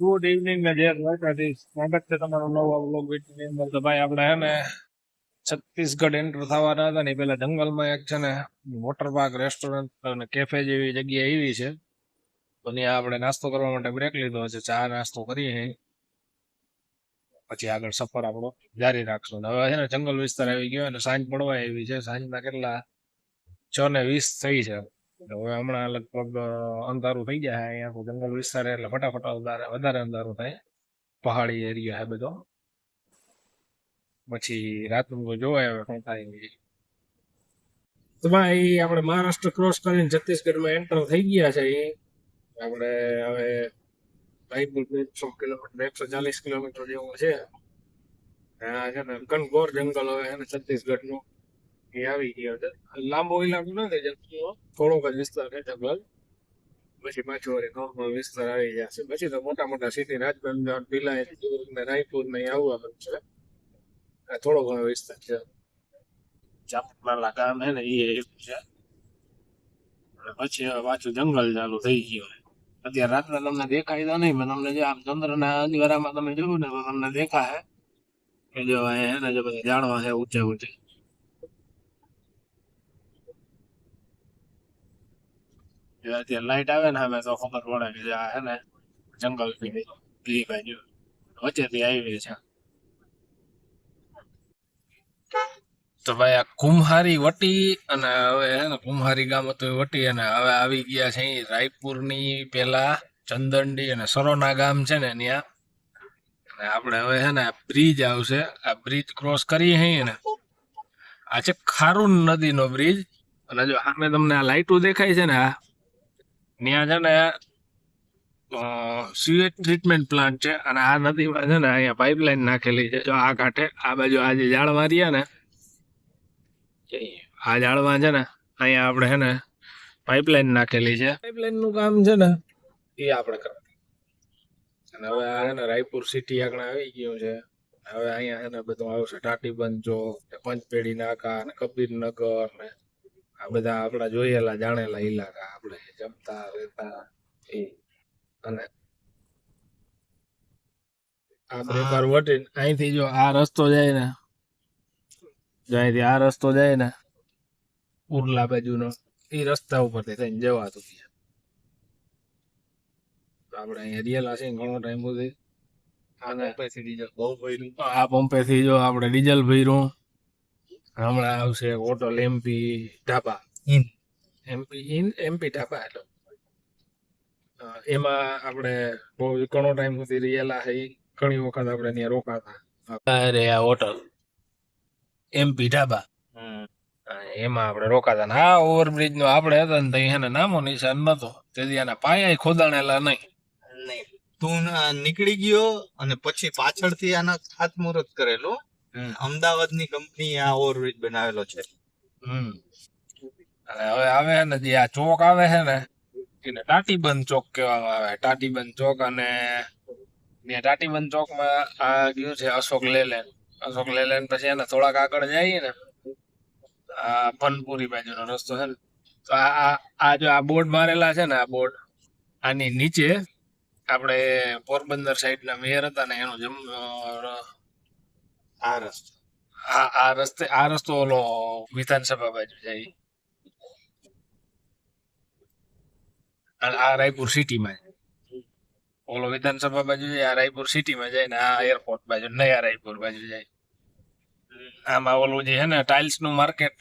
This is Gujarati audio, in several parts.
ગુડ ઇવનિંગ ને જય દ્વારકાધીશ સ્વાગત છે તમારો નવો વ્લોગ તો ભાઈ, આપણે હે ને છત્તીસગઢ એન્ટર થવાના હતા ને પેલા જંગલમાં એક છે ને વોટર પાર્ક રેસ્ટોરન્ટ અને કેફે જેવી જગ્યા એવી છે. તો ત્યાં આપણે નાસ્તો કરવા માટે બ્રેક લીધો છે. ચા નાસ્તો કરીએ. પછી આગળ સફર આપણો જારી રાખશું. હવે છે ને જંગલ વિસ્તાર આવી ગયો અને સાંજ પડવા એવી છે. સાંજના કેટલા? છ ને વીસ થઈ છે. હવે હમણાં લગભગ અંધારું થઈ જાય અહીંયા તો જંગલ વિસ્તાર એટલે ફટાફટ વધારે વધારે અંધારું થાય. પહાડી એરિયા હે બધો. પછી રાતનું જોવાય હવે શું થાય. તો ભાઈ આપણે મહારાષ્ટ્ર ક્રોસ કરીને છત્તીસગઢમાં એન્ટર થઈ ગયા છે એ આપણે હવે રાયપુર એકસો કિલોમીટર, એકસો ચાલીસ કિલોમીટર જેવું છે. આ છે ને કનગોર જંગલ હવે છત્તીસગઢનું. એ આવી ગયો છે લાંબો ઇલાકો થોડોક જ વિસ્તાર છે જંગલ. પછી પાછું વળી નોર્મલ વિસ્તાર આવી જશે પછી તો મોટા મોટા સિટી રાજબંદર દુર્ગ ને રાયપુર ને અહીં આવવા પણ છે. આ થોડો ઘણો વિસ્તાર છે. ચાપલાલા ગામ હે ને એ એવું છે. પછી પાછું જંગલ ચાલુ થઈ ગયું અત્યારે રાત્રે તમને દેખાય તો નહીં, પણ તમને જે આમ ચંદ્રના અંધારામાં તમે જોયું ને તો તમને દેખાય. કે જો એને જે બધા જાણવા છે ઊંચે ઊંચે. અત્યારે લાઈટ આવે ને અમે તો ખબર પડે કે આ છે ને જંગલ પેલી બાજુ વચ્ચેથી આવી છે. તો ભાઈ આ કુમ્હારી વટી અને હવે હે ને કુમ્હારી ગામ હતું વટી અને હવે આવી ગયા છે રાયપુરની પેલા ચંદનડી અને સરોના ગામ છે ને ત્યાં. અને આપણે હવે છે ને બ્રિજ આવશે. આ બ્રિજ ક્રોસ કરીએ છીએ ને આ છે ખારુન નદીનો બ્રિજ અને જો સામે તમને આ લાઈટો દેખાય છે ને આ ત્યાં છે ને સીવેજ ટ્રીટમેન્ટ પ્લાન્ટ છે અને આ નદીમાં છે ને અહીંયા પાઇપલાઇન નાખેલી છે. જો આ કાંઠે, આ બાજુ આ જે ઝાડ રહ્યા ને આ ઝાડમાં છે ને, અહીંયા આપણે છે ને પાઇપલાઇન નાખેલી છે. પાઇપલાઇનનું કામ છે ને, એ આપણે કરવાનું. અને હવે આ ને રાયપુર સિટી આગળ આવી ગયું છે. હવે અહીંયા છે ને બધું આવશે. ટાટીબંધ જો પંચપેડી નાકા ને કબીરનગર ને આ બધા આપણા જોયેલા જાણેલા ઇલાકા આપણે જમતા રહેતા એ. અને આ બ્રેકર વટીને અહીંથી જો આ રસ્તો જાય ને જો અહીંથી આ રસ્તો જાય ને ઉરલા બાજુનો એ રસ્તા ઉપરથી થઈને જવાતું તો આપણે અહીંયા રિયલા છે ઘણો ટાઈમ સુધી. અને આ પંપેથી જો આપણે ડીઝલ ભર્યું. હમણાં આવશે hotel MP dhaba. Inn. MP inn MP dhaba એટલે. એમાં આપણે બહુ ઘણો ટાઈમ સુધી રહેલા છે ઘણી વખત આપણે ત્યાં રોકાતા. અરે આ હોટલ એમપી ઢાબા. એમાં આપણે રોકાતા. આ ઓવરબ્રિજ નો આપણે હતા ને ત્યાં એને નામો નિશાન નતો. તેથી એના પાયા ખોદાણેલા નહીં. તું નીકળી ગયો અને પછી પાછળથી આના ખાતમુહૂર્ત કરેલું. અમદાવાદની કંપની આ ઓવરબ્રિજ બનાવેલો છે. હમ. હવે આવે ને જે આ ચોક આવે છે ને, એને ટાટીબંધ ચોક કહેવામાં આવે. ટાટીબંધ ચોક અને ત્યાં ટાટીબંધ ચોકમાં આ ગયું છે અશોક લેલેન અશોક લેલેન પછી એને થોડાક આગળ જઈએ ને, આ ફનપુરી બાજુનો રસ્તો છે ને. તો આ, આ- જો આ બોર્ડ મારેલા છે ને, આ બોર્ડ, આની નીચે આપણે પોરબંદર સાઈડના મેયર હતા ને, એનું જમ આ રસ્તો. આ આ રસ્તે આ રસ્તો ઓલો વિધાનસભા બાજુ જાય. અને આ રાયપુર સિટીમાં ઓલો વિધાનસભા બાજુ જાય આ રાયપુર સિટીમાં જાય ને આ એરપોર્ટ બાજુ નયા રાયપુર બાજુ જાય. આમાં ઓલું જે છે ને ટાઇલ્સનું માર્કેટ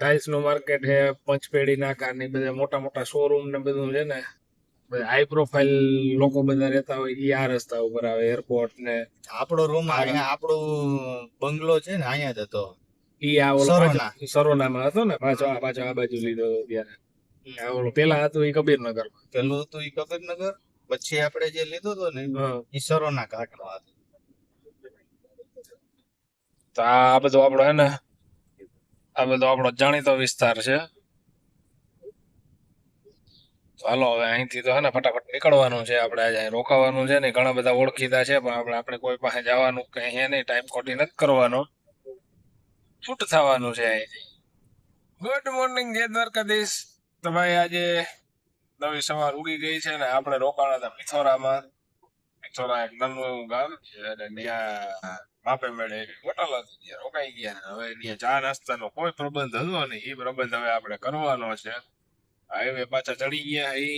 ટાઇલ્સનું માર્કેટ છે પંચપેડી નાકા ને બધા મોટા મોટા શોરૂમ ને બધું છે ને. હાઈ પ્રોફાઇલ લોકો બધા રહેતા હોય એ આ રસ્તા ઉપર આવે એરપોર્ટ ને. આપણો રૂમ અહીંયા આપણો બંગલો છે ને અહીંયા જ હતો. ઈ આ ઓલો સરોના. સરોનામાં હતો ને પાછો આ પાછો આ બાજુ લીધો હતો ત્યારે. આ ઓલો પેલા હતું એ કબીરનગર પેલું હતું એ કબીરનગર પછી આપણે જે લીધો હતો ને ઈ સરોના ઘાટમાં હતું. તો આ બધો આપણો હે ને આ બધો આપણો જાણીતો વિસ્તાર છે. હાલો, હવે અહીંથી તો હે ફટાફટ નીકળવાનું છે. આપણે આજે રોકાવાનું છે ને, ઘણા બધા ઓળખીતા છે, પણ આપણે આપણે કોઈ પાસે જવાનું કઈ હે નહીં ટાઈમ ખોટી નથી કરવાનો. છૂટ થવાનું છે અહીંથી. ગુડ મોર્નિંગ જય દ્વારકાધીશ. તો ભાઈ, આજે નવી સવાર ઉગી ગઈ છે ને, આપણે રોકાણા હતા પિથોરામાં પિથોરા એક નાનું ગામ છે અને ત્યાં માપે મેળે હોટલ હતી, ત્યાં રોકાઈ ગયા. હવે ત્યાં ચા નાસ્તાનો કોઈ પ્રબંધ હતો નહીં. એ પ્રબંધ હવે આપણે કરવાનો છે. હાઈવે પાછા ચડી ગયા એ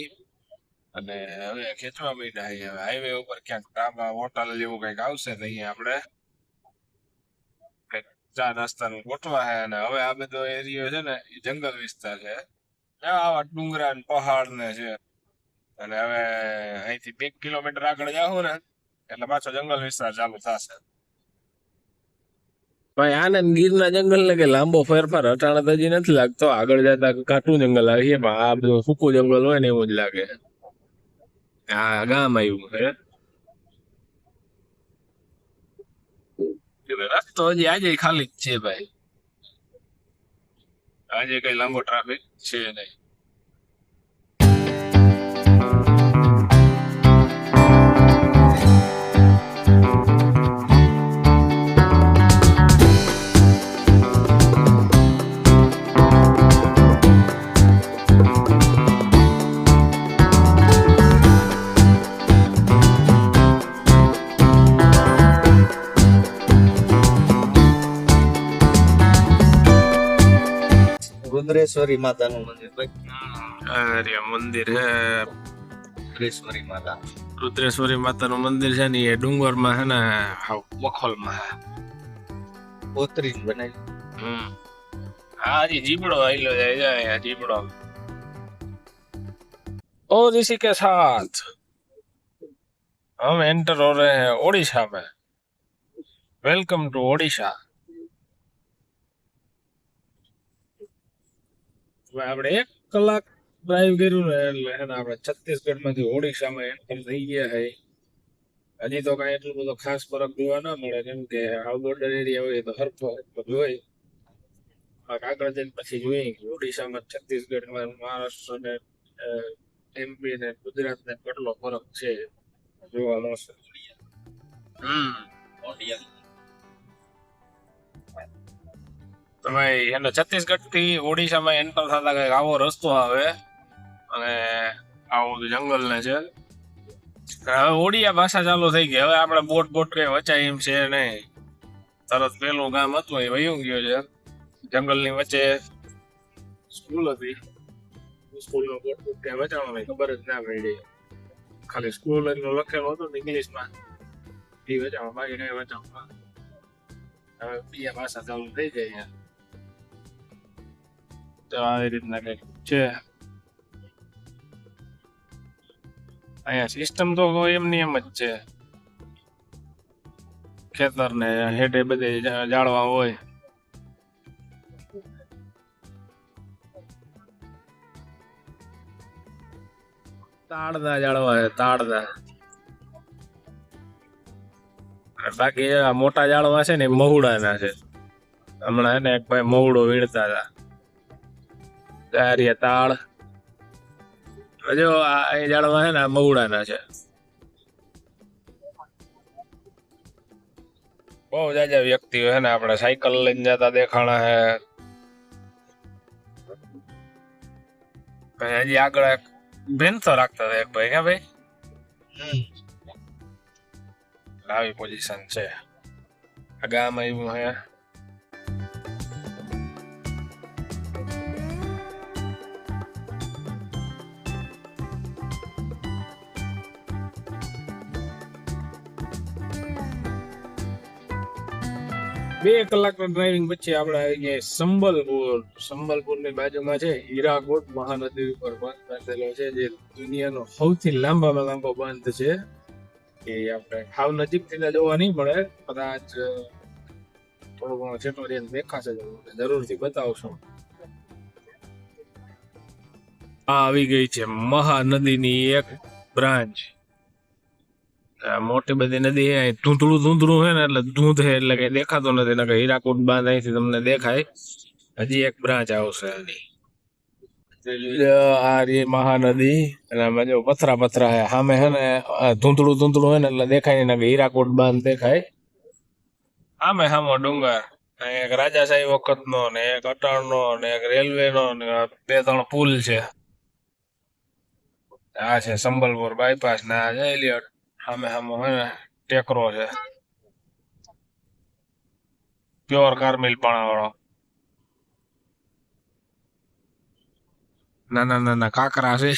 અને હવે ખેંચવા માંડ્યા હવે. હાઈવે ઉપર ક્યાંક ઢાબા હોટલ જેવું કંઈક આવશે તો અહીંયા આપણે કંઈક ચા નાસ્તાનું ગોઠવા છે અને હવે આ બધો એરિયો છે ને એ જંગલ વિસ્તાર છે. આવા ડુંગરા ને પહાડ ને છે. અને હવે અહીંથી બે કિલોમીટર આગળ જાવ ને, એટલે પાછો જંગલ વિસ્તાર ચાલુ થશે. ભાઈ આનંદ ગીરના જંગલ ને કે લાંબો ફેરફાર અટાણે તો હજી નથી લાગતો. આગળ જતા કાટું જંગલ આવીએ, પણ આ બધું સૂકું જંગલ હોય ને એવું જ લાગે. આ ગામ આવ્યું છે. રસ્તો હજી આજે ખાલી જ છે ભાઈ. આજે કઈ લાંબો ટ્રાફિક છે નહીં. રુદ્રેશ્વરી માતાનું મંદિર ભાઈ અરે મંદિર હે રુદ્રેશ્વરી માતા રુદ્રેશ્વરી માતાનું મંદિર છે ને એ ડુંગરમાં છે ને હાવ બખોલમાં પોતરી જ બનાવી હમ હા હજી જીબડો આયલો જાય જાય આ જીબડો ओ ऋषि के साथ हम एंटर हो रहे हैं ओडिशा में वेलकम टू ओडिशा આપણે એક કલાક ડ્રાઈવ કર્યું ને એટલે એને આપણે છત્તીસગઢમાંથી ઓડિશામાં એન્ટર થઈ ગયા છે. હજી તો કાંઈ એટલું બધો ખાસ ફરક જોવા ના મળે. કેમ કે આ બોર્ડર એરિયા હોય તો હરફો બધું જોઈ આગળ જઈને પછી જોઈએ કે ઓડિશામાં છત્તીસગઢમાં મહારાષ્ટ્ર ને એમપી ને, ગુજરાત ને કેટલો ફરક છે જોવા મળશે. હમ તમે છત્તીસગઢથી ઓડિશામાં એન્ટર થતા કંઈક આવો રસ્તો આવે. અને આવું બધું જંગલ ને છે હવે ઓડિયા ભાષા ચાલુ થઈ ગઈ. હવે આપણે બોટ બોટ કઈ વચાય એમ છે નહીં. તરત પેલું ગામ હતું, એ વયું ગયો છે. જંગલની વચ્ચે સ્કૂલ હતી. સ્કૂલમાં બોટ બોટ કઈ વચાણો ખબર જ ના પડી. ખાલી સ્કૂલ એટલું લખેલું હતું ને ઇંગ્લિશમાં. એ વચાણો બાકી કઈ વચાણો હવે બીજા ભાષા ચાલુ થઈ છે. તો આવી રીતના કંઈક છે અહીંયા સિસ્ટમ તો એમની એમ જ છે ખેતર ને હેઠે બધે જાળવા હોય તાળદા જાળવા છે તાળદા બાકી મોટા જાળવા છે ને મહુડાના છે હમણાં ને એક ભાઈ મહુડો વીણતા હતા ગારિયા તાળ. જો આ એ છે ને આ મહુડાના છે. બહુ જાજા વ્યક્તિઓ છે ને આપણે સાયકલ લઈને જતા દેખાણા હે. હજી આગળ એક ભેંસો રાખતા હતા એક ભાઈ હે ભાઈ? આવી પોઝિશન છે. આ ગામ આવ્યું હે. બે કલાકનો ડ્રાઇવિંગ પછી આપણે આવી સંબલપુર. સંબલપુરની બાજુમાં છે હીરાકોટ મહાનદી ઉપર બંધ બાંધેલો છે, જે દુનિયાનો સૌથી લાંબામાં લાંબો બંધ છે. એ આપણે હાવ નજીકથી જોવા નહીં મળે, કદાચ થોડો ઘણો જેટલો રેલ દેખાશે જરૂરથી બતાવશું. આ આવી ગઈ છે મહાનદીની એક બ્રાન્ચ. મોટી બધી નદી ધૂંધળું ધૂંધળું છે ને એટલે ધૂંધ છે એટલે કઈ દેખાતો નથી. નકર હીરાકુટ બાંધ અહીંથી તમને દેખાય. હજી એક બ્રાન્ચ આવશે આની આ રી મહાનદી અને આમાં જો પથરા પથરા છે સામે છે ને ધૂંધળું ધૂંધળું હોય ને એટલે દેખાય ને હીરાકુટ બાંધ દેખાય. આમે સામો ડુંગર એક રાજાશાહી વખતનો ને એક અટાણનો ને એક રેલવે નો ને બે ત્રણ પુલ છે. આ છે સંબલપુર બાયપાસ ને આ છે લ્યો સામે સામે હોય ને ટેકરો છે પ્યોર કાર્મિલ પાણા વાળો નાના નાના કાકરા છે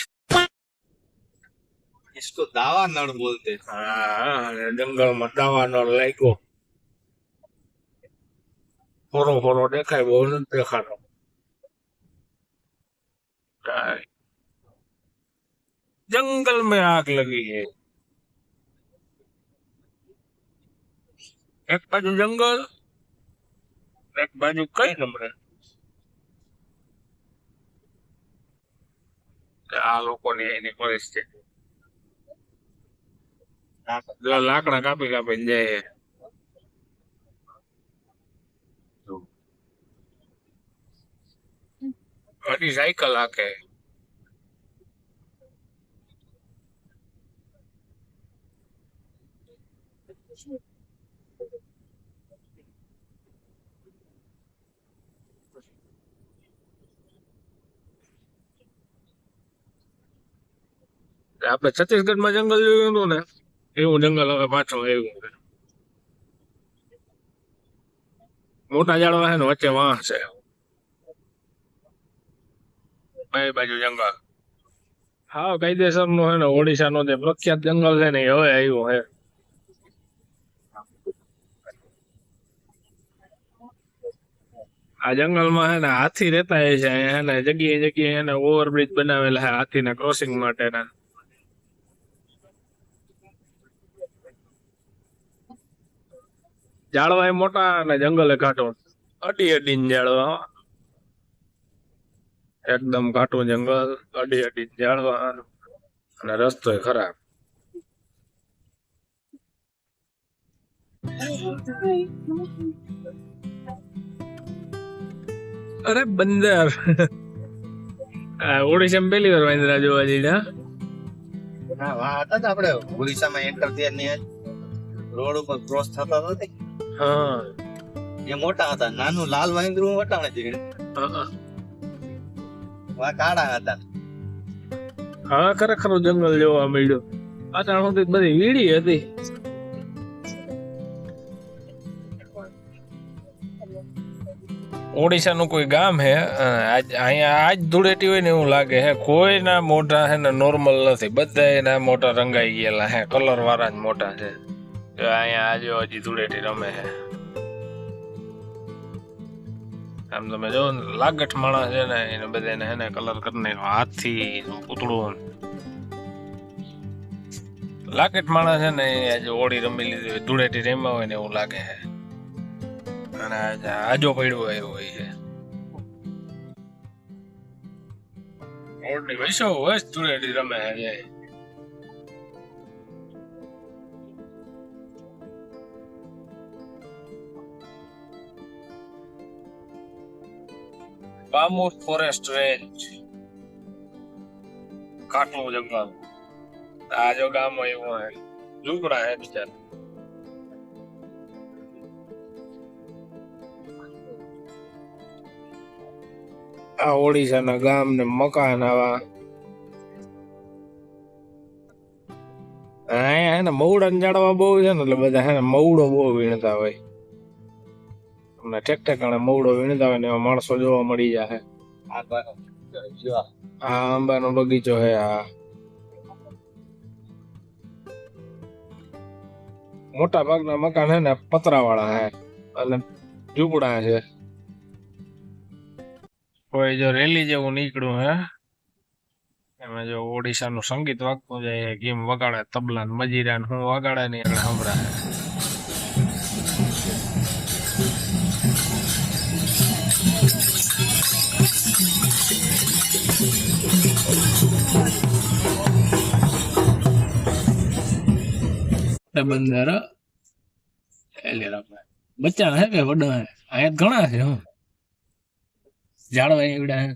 इसको दावा नड़ बोलते हैं હા અને જંગલમાં દાવાનો લાગ્યો ફોરો ફોરો દેખાય બહુ નથી દેખાતો કાંઈ. जंगल में आग लगी है એક બાજુ જંગલ, એક બાજુ કઈ નંબરે? આ લોકોની એની પરિસ્થિતિ લાકડા કાપી કાપી જાય. અઢી સાયકલ હાકે. આપણે છત્તીસગઢમાં જંગલ જોયું હતું ને, એવું જંગલ હવે પાછું આવ્યું છે. મોટા ઝાડવા છે ને, વચ્ચે વાહ છે. બે બાજુ જંગલ. હા કાયદેસર નો છે ને ઓડિશા નો જે પ્રખ્યાત જંગલ છે ને, એ હવે આવ્યું છે. આ જંગલમાં છે ને, હાથી રહેતા છે ને, જગ્યાએ જગ્યાએ ઓવરબ્રિજ બનાવેલા છે હાથીના ક્રોસિંગ માટેના. ઝાડવા એ મોટા અને જંગલે ઘાટો અડી અડીને જાળવા. એકદમ ઘાટું જંગલ અડી અડીને જાળવા અને રસ્તો ખરાબ અરે બંદર ઓડિશામાં પહેલી વાર વાંદરા જોવા જઈને હા? હતા ને આપણે ઓડિશામાં એન્ટર થયા રોડ ઉપર ક્રોસ થતા હતા ને, હા. એ મોટા હતા. નાનું લાલ વાંદરું વટાણે જીણે વા કાળા હતા. હા ખરેખર જંગલ જોવા મળ્યો. અચાણ સુધી બધી વીડી હતી. ઓડિશાનું કોઈ ગામ હે? આજ અહીંયા આજ ધૂળેટી હોય ને એવું લાગે હે. કોઈના મોઢા હે ને નોર્મલ નથી. બધા એના મોટા રંગાઈ ગયેલા હે. કલર વાળા જ મોટા છે. તો અહીંયા આજે હજી ધૂળેટી રમે હે આમ તમે જો લાગઠ માણસ છે ને, એને બધાને હે ને કલર કરી નાખ્યો, હાથથી પૂતળું લાગઠ માણસ છે ને આજે ઓળી રમી લીધી હોય, ધૂળેટી રમ્યા હોય ને એવું લાગે છે. અને આજે આજો પડ્યો આવ્યો હોય છે. ઓળની વૈસો હોય ધૂળેટી રમે છે બામુર ફોરેસ્ટ રેન્જ કાટલું જંગલ આ જો ગામ હોય એવું હે ઝૂંપડા હે બિચારા આ ઓડિશાના ગામ ને મકાન આવા અહીંયા હે ને મવડા જાડવા બહુ છે ને એટલે બધા હે ને મવડો બહુ વીણતા હોય તમને ઠેક ઠેકાણે મોવડો વીણતા હોય ને એવા માણસો જોવા મળી જાય આ આંબાનો બગીચો હે આ. મોટા ભાગના મકાન હે ને પતરા વાળા હે અને ઝૂંપડા છે. કોઈ જો રેલી જેવું નીકળ્યું હે? એમાં જો ઓડિશાનું સંગીત વાગતું જાય ગીમ વગાડે, તબલા મજીરા હું વગાડે નહીં એટલે સંભળાય બંદર બચ્ચા હે કે વડા હે અહીંયા ઘણા છે હું. ઝાડવા એવડા હે.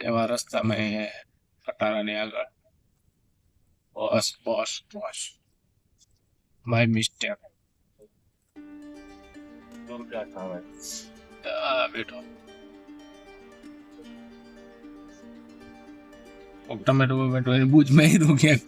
એવા રસ્તામાં હે ખટારાની આગળ. Boss boss boss. My mistake બેઠો. ટમેટો બમેટો એની બૂજ માર્યું ક્યાંક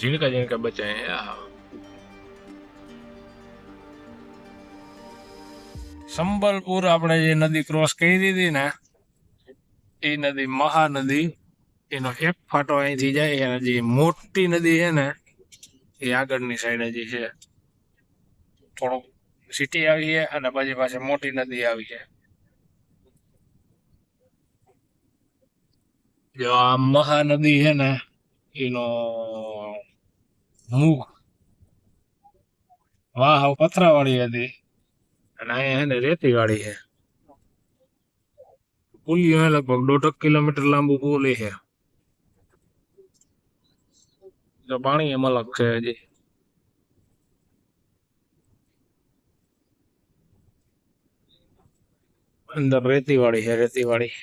પી ઝીણકા ઝીણકા બચ્ચા સંબલપુર આપણે જે નદી ક્રોસ કરી દીધી ને, એ નદી મહાનદી, એનો એક ફાટો અહીંથી જાય, અને જે મોટી નદી છે ને, એ આગળની સાઈડ હજી છે. થોડોક સિટી આવી છે, અને પછી પાછી મોટી નદી આવી છે. જો આ મહાનદી છે ને, એનો મુખ વાહ પથરાવાળી હતી. અને અહીંયા એને રેતી વાળી છે. પુલ હે લગભગ દોઢ કિલોમીટર લાંબુ પુલ છે. પાણી એમ અલગ છે હજી. અંદર રેતી વાળી છે રેતી વાળી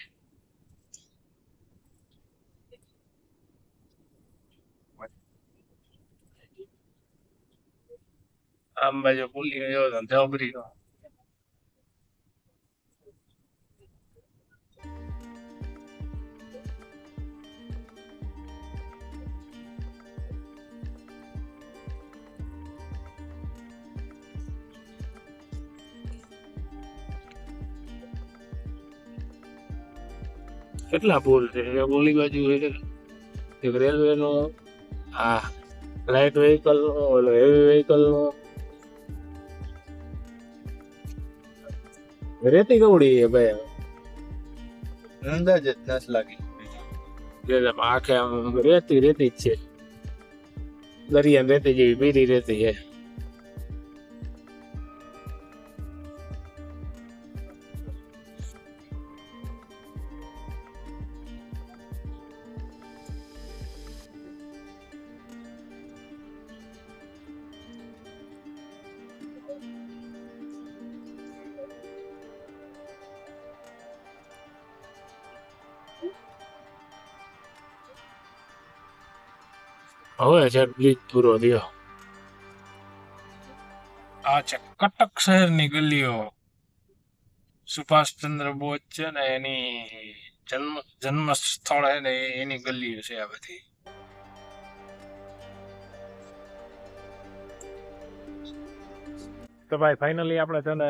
આમ બાજુ પુલિયો એવો તો ધબરી નો કેટલા પુલ છે એક ઓલી બાજુ છે એક રેલવે નો આ લાઇટ રેતી કવડી છે ભાઈ અંદાજ જ નસ લાગી. એટલે આખે આમ રેતી રેતી જ છે. દરિયા રેતી જેવી પીરી રેતી છે. છે બ્રિજ પૂરો થયો. આ છે કટક શહેરની ગલીઓ. સુભાષચંદ્ર બોઝ છે ને એની જન્મ જન્મ સ્થળ છે ને એની ગલીઓ છે આ બધી. તો ભાઈ ફાઇનલી આપણે છે ને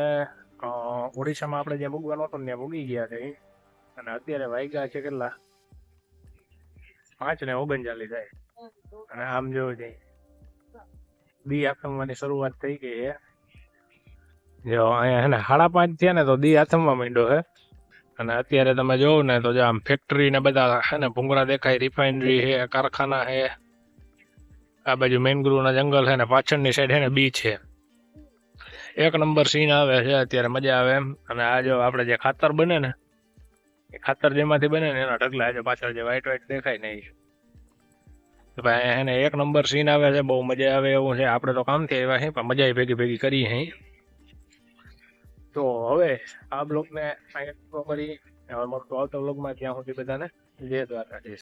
ઓડિશામાં આપણે જ્યાં ભોગવાનો હતો ત્યાં ભોગી ગયા છે અને અત્યારે વાગ્યા છે કેટલા? પાંચ ને ઓગણચાલીસ થાય. અને આમ જોવું જાય દી આથમવાની શરૂઆત થઈ ગઈ છે જો અહીંયા છે ને સાડા પાંચ થયા ને તો દી આથમવા માંડ્યો હે. અને અત્યારે તમે જોવો ને તો જો આમ ફેક્ટરી ને બધા છે ને ભૂંગળા દેખાય રિફાઇનરી છે કારખાના છે આ બાજુ મેનગ્રુવના જંગલ છે ને પાછળની સાઈડ છે ને બીચ છે એક નંબર સીન આવે છે, અત્યારે મજા આવે એમ. અને આ જો આપણે જે ખાતર બને ને, એ ખાતર જેમાંથી બને ને એના ઢગલા આજે પાછળ જે વ્હાઈટ વ્હાઈટ દેખાય ને એ ભાઈ, એને એક નંબર સીન આવે છે, બહુ મજા આવે એવું છે. આપણે તો કામથી આવ્યા છે પણ મજા ભેગી ભેગી કરી હે તો હવે આ બ્લોગને કરી. હવે મળતો આવતો બ્લોગમાં ત્યાં સુધી બધાને જય દ્વારકાધીશ.